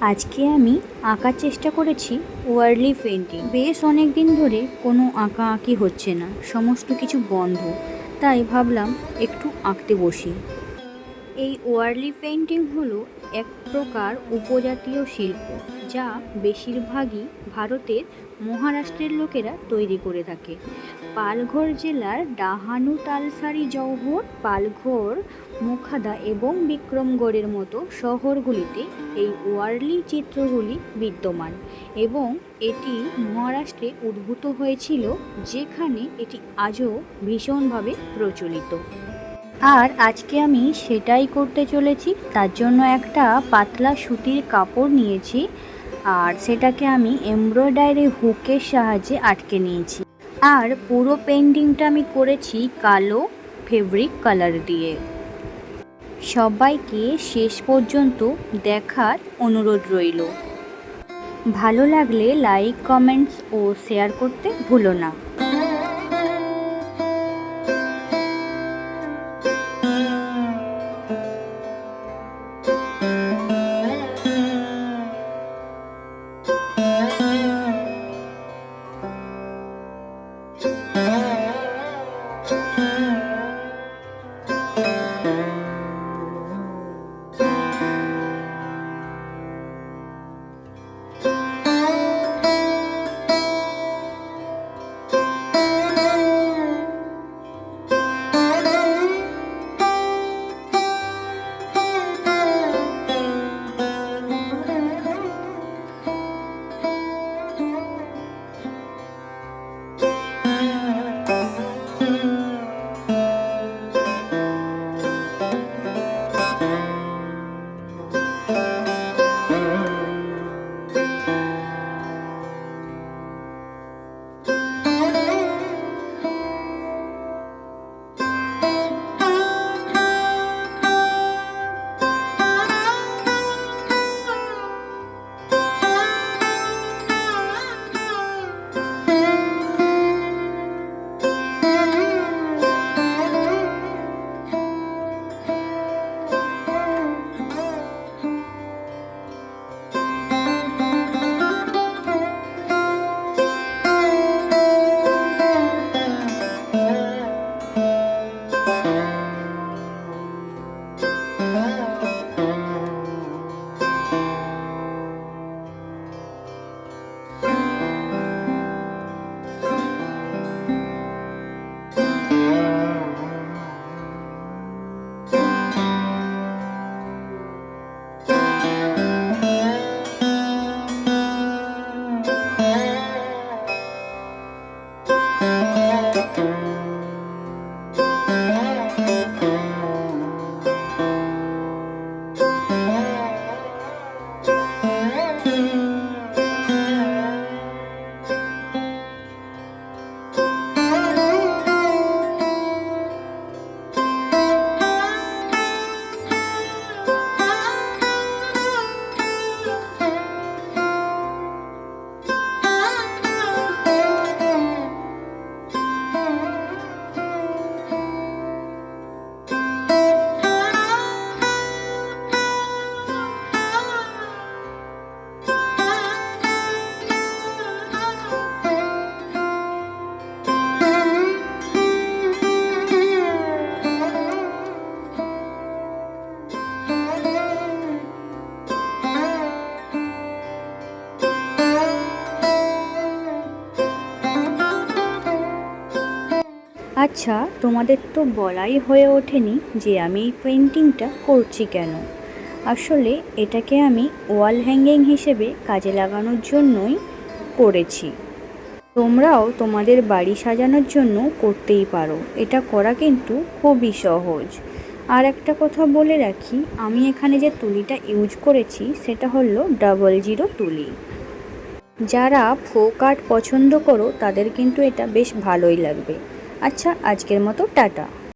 আজকে আমি আঁকার চেষ্টা করেছি ওয়ার্লি পেন্টিং বেশ অনেক দিন ধরে কোনো আঁকা আঁকি হচ্ছে না, সমস্ত কিছু বন্ধ। তাই ভাবলাম একটু আঁকতে বসি। এই ওয়ার্লি পেন্টিং হলো এক প্রকার উপজাতীয় শিল্প। যা বেশিরভাগই ভারতের মহারাষ্ট্রের লোকেরা তৈরি করে থাকে। পালঘর জেলার ডাহানু তালসারি জওহর, পালঘর, মুখাদা এবং বিক্রমগড়ের মতো শহরগুলিতে এই ওয়ার্লি চিত্রগুলি বিদ্যমান এবং এটি মহারাষ্ট্রে উদ্ভূত হয়েছিল, যেখানে এটি আজও ভীষণভাবে প্রচলিত। আর আজকে আমি সেটাই করতে চলেছি, তার জন্য একটা পাতলা সুতির কাপড় নিয়েছি। আর সেটাকে আমি এমব্রয়ডারি হুকের সাহায্যে আটকে নিয়েছি। আর পুরো পেন্টিংটা আমি করেছি কালো ফেব্রিক কালার দিয়ে। সবাইকে শেষ পর্যন্ত দেখার অনুরোধ রইল। ভালো লাগলে লাইক, কমেন্টস ও শেয়ার করতে ভুলো না। আচ্ছা তোমাদের তো বলাই হয়ে ওঠেনি যে আমি এই পেন্টিংটা করছি কেন। আসলে এটাকে আমি ওয়াল হ্যাঙ্গিং হিসেবে কাজে লাগানোর জন্যই করেছি। তোমরাও তোমাদের বাড়ি সাজানোর জন্য করতেই পারো। এটা করা কিন্তু খুবই সহজ। আর একটা কথা বলে রাখি, আমি এখানে যে তুলিটা ইউজ করেছি, সেটা হলো ডাবল জিরো তুলি। যারা ফোক আর্ট পছন্দ করো, তাদের কিন্তু এটা বেশ ভালোই লাগবে। আচ্ছা আজকের মতো টাটা।